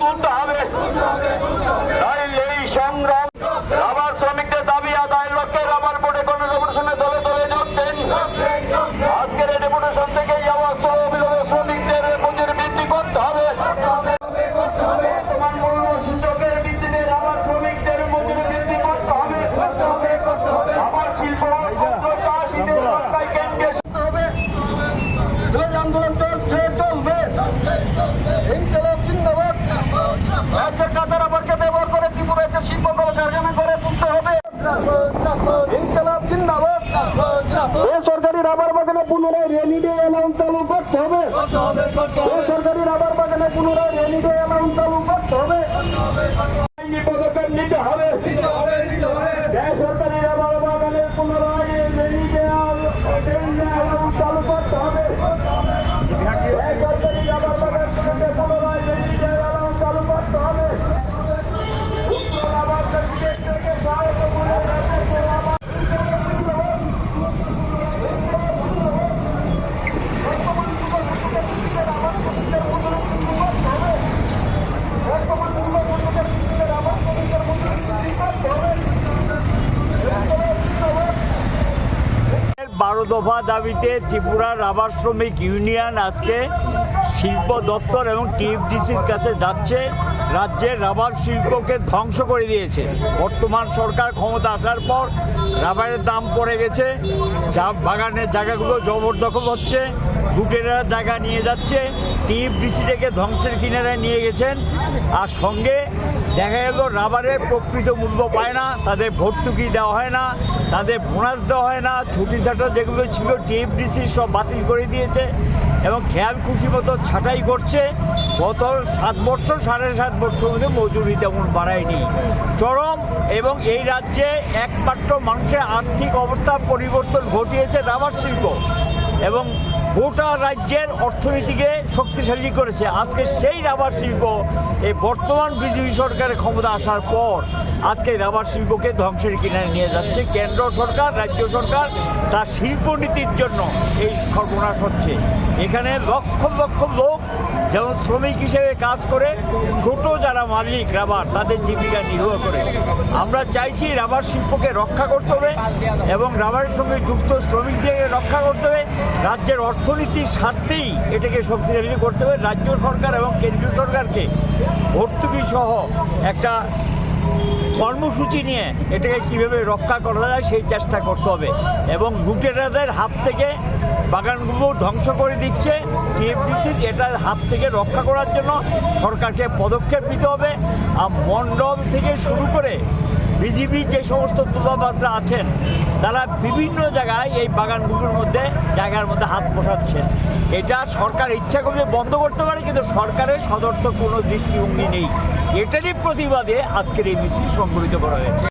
তুলতে হবে। তাই এই সংগ্রাম রাবার শ্রমিকদের দাবি আদায়ের লক্ষ্যে রাবার বোর্ডে গণরেভলিউশনে দলে দলে যোগ দেন আজকের এই ডেপুটেশন থেকে যাওয়া অবিলম্বে শ্রমিকদের মজুরি বৃদ্ধি করতে হবে। বর্তমান মূল্য সূচকের ভিত্তিতে রাবার শ্রমিকদের মজুরি বৃদ্ধি করতে হবে রাবার শিল্প ক্ষুদ্র চাষিদের রক্ষায় কেন্দ্রীয় হবে এই আন্দোলন চলছে চলবে ইনকলাব জিন্দাবাদ রাজ্যের কাতার আবারকে ব্যবহার করে ত্রিপুরাকে শিল্প কলকারখানা করে তুলতে হবে। ইনকলাব জিন্দাবাদ। বেসরকারি রাবার বাগানে পুনরায় রেনিডে অ্যালাউন্স চালু করতে হবে। সরকারি রাবার বাগানে পুনরায় রেনিডে অ্যালাউন্স চালু করতে হবে। পদক্ষেপ নিতে হবে। বেসরকারি রাবার বাগানে পুনরায় রেনিডে অ্যালাউন্স চালু করতে হবে বেসরকারি রাবার বাগানে পুনরায় রেনিডে অ্যালাউন্স চালু করতে হবে উত্তর রাবার থেকে সহায়তা করে রাজ্যের রাবার বারো দফা দাবিতে ত্রিপুরা রাবার শ্রমিক ইউনিয়ন আজকে শিল্প দপ্তর এবং টিএফডিসির কাছে যাচ্ছে। রাজ্যের রাবার শিল্পকে ধ্বংস করে দিয়েছে। বর্তমান সরকার ক্ষমতা আসার পর রাবারের দাম পড়ে গেছে। যা বাগানের জায়গাগুলো জবরদখল হচ্ছে। বুকেরা জায়গা নিয়ে যাচ্ছে। টিএফডিসি থেকে ধ্বংসের কিনারায় নিয়ে গেছেন। আর সঙ্গে দেখা গেল, রাবারের প্রকৃত মূল্য পায় না, তাদের ভর্তুকি দেওয়া হয় না, তাদের বোনাস দেওয়া হয় না ছুটি ছাটা যেগুলো ছিল টিএফডিসি সব বাতিল করে দিয়েছে এবং খেয়াল খুশি মতো ছাঁটাই করছে। গত সাত বছর, সাড়ে সাত বছর মধ্যে মজুরি তেমন বাড়ায়নি। চরম এবং এই রাজ্যে একমাত্র মানুষের আর্থিক অবস্থা পরিবর্তন ঘটিয়েছে রাবার শিল্প। এবং গোটা রাজ্যের অর্থনীতিকে শক্তিশালী করেছে। আজকে সেই রাবার শিল্প এই বর্তমান বিজেপি সরকারের ক্ষমতা আসার পর আজকে রাবার শিল্পকে ধ্বংসের কিনারে নিয়ে যাচ্ছে। কেন্দ্র সরকার, রাজ্য সরকার তার শিল্পনীতির জন্য এই সর্বনাশ হচ্ছে। এখানে লক্ষ লক্ষ লোক যেমন শ্রমিক হিসেবে কাজ করে, ছোট যারা মালিক রাবার, তাদের জীবিকা নির্ভর করে। আমরা চাইছি রাবার শিল্পকে রক্ষা করতে হবে এবং রাবারের সঙ্গে যুক্ত শ্রমিকদের রক্ষা করতে হবে। রাজ্যের অর্থনীতির স্বার্থেই এটাকে শক্তিশালী করতে হবে। রাজ্য সরকার এবং কেন্দ্রীয় সরকারকে ভর্তুকি সহ একটা কর্মসূচি নিয়ে এটাকে কীভাবে রক্ষা করা যায় সেই চেষ্টা করতে হবে। এবং লুটেরাদের হাত থেকে বাগানগুলো ধ্বংস করে দিচ্ছে। টিএফডিসির এটার হাত থেকে রক্ষা করার জন্য সরকারকে পদক্ষেপ নিতে হবে। আর মণ্ডল থেকে শুরু করে বিজিবি যে সমস্ত দুবাবাসরা আছেন, তারা বিভিন্ন জায়গায় এই বাগানগুলোর মধ্যে, জায়গার মধ্যে হাত বসাচ্ছেন। এটা সরকার ইচ্ছা করলে বন্ধ করতে পারে, কিন্তু সরকারের সদর্থ কোনো দৃষ্টিভঙ্গি নেই। এটারই প্রতিবাদে আজকের এই মিছিল সংগঠিত করা হয়েছে।